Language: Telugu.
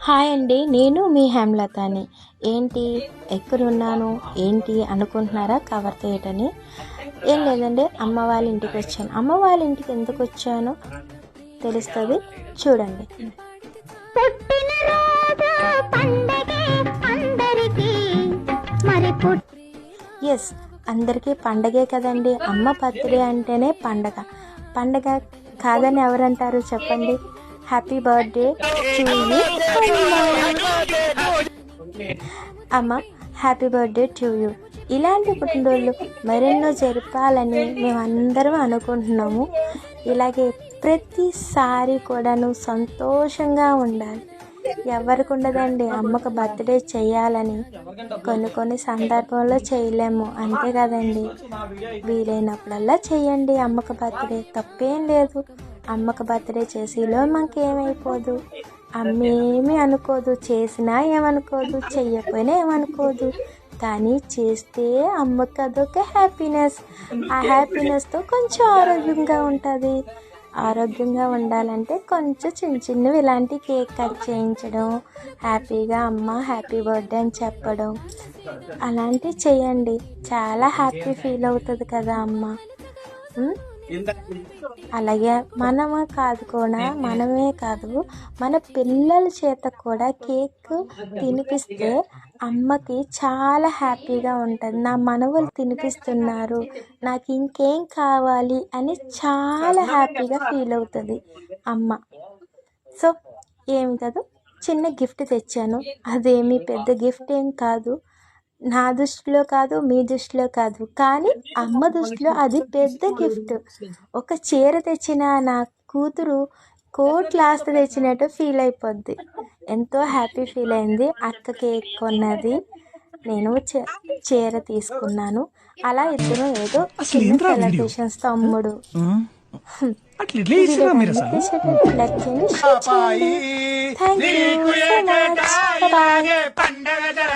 హాయ్ అండి నేను మీ హేమలతని. ఏంటి ఎక్కడున్నాను ఏంటి అనుకుంటున్నారా? కవర్ చేయటని ఏం లేదండి అమ్మ వాళ్ళ ఇంటికి వచ్చాను. అమ్మ వాళ్ళ ఇంటికి ఎందుకు వచ్చానో? తెలుస్తుంది? చూడండి. ఎస్ అందరికీ పండగే కదండి. అమ్మ బర్త్డే అంటేనే పండగ. పండగ కాదని ఎవరంటారు చెప్పండి? హ్యాపీ బర్త్డే టు అమ్మ హ్యాపీ బర్త్డే టు యూ ఇలాంటి పుట్టినరోజులు మరెన్నో జరపాలని మేమందరం అనుకుంటున్నాము. ఇలాగే ప్రతిసారి కూడాను సంతోషంగా ఉండాలి. ఎవరికి ఉండదండి అమ్మకు బర్త్డే చేయాలని. కొన్ని కొన్ని సందర్భంలో చేయలేము అంతే కదండి. వీలైనప్పుడల్లా చేయండి అమ్మకు బర్త్డే తప్పేం లేదు. అమ్మకు బర్త్డే చేసిలో మాకేమైపోదు. అమ్మ ఏమీ అనుకోదు చేసినా ఏమనుకోదు చెయ్యకపోయినా ఏమనుకోదు. కానీ చేస్తే అమ్మకి అదొక హ్యాపీనెస్ ఆ హ్యాపీనెస్తో కొంచెం ఆరోగ్యంగా ఉంటుంది. ఆరోగ్యంగా ఉండాలంటే కొంచెం చిన్న చిన్నవి ఇలాంటి కేక్ కట్ చేయించడం హ్యాపీగా అమ్మ హ్యాపీ బర్త్డే అని చెప్పడం అలాంటివి చేయండి. చాలా హ్యాపీ ఫీల్ అవుతుంది కదా అమ్మ. అలాగే మనమే కాదు కూడా మనమే కాదు మన పిల్లల చేత కూడా కేక్ తినిపిస్తే అమ్మకి చాలా హ్యాపీగా ఉంటుంది. నా మనవలు తినిపిస్తున్నారు నాకు ఇంకేం కావాలి అని చాలా హ్యాపీగా ఫీల్ అవుతుంది అమ్మ. సో ఏమి కాదు చిన్న గిఫ్ట్ తెచ్చాను. అదేమి పెద్ద గిఫ్ట్ ఏం కాదు. నా దృష్టిలో కాదు మీ దృష్టిలో కాదు. కానీ అమ్మ దృష్టిలో అది పెద్ద గిఫ్ట్. ఒక చీర తెచ్చిన నా కూతురు కోట్ లాస్ట్ తెచ్చినట్టు ఫీల్ అయిపోద్ది. ఎంతో హ్యాపీ ఫీల్ అయింది. అక్క కేక్ కొన్నది. నేను చే- చీర తీసుకున్నాను. అలా ఇద్దరు ఏదో చిన్న సెలబ్రేషన్స్ తమ్ముడు. పండగ జరగాలి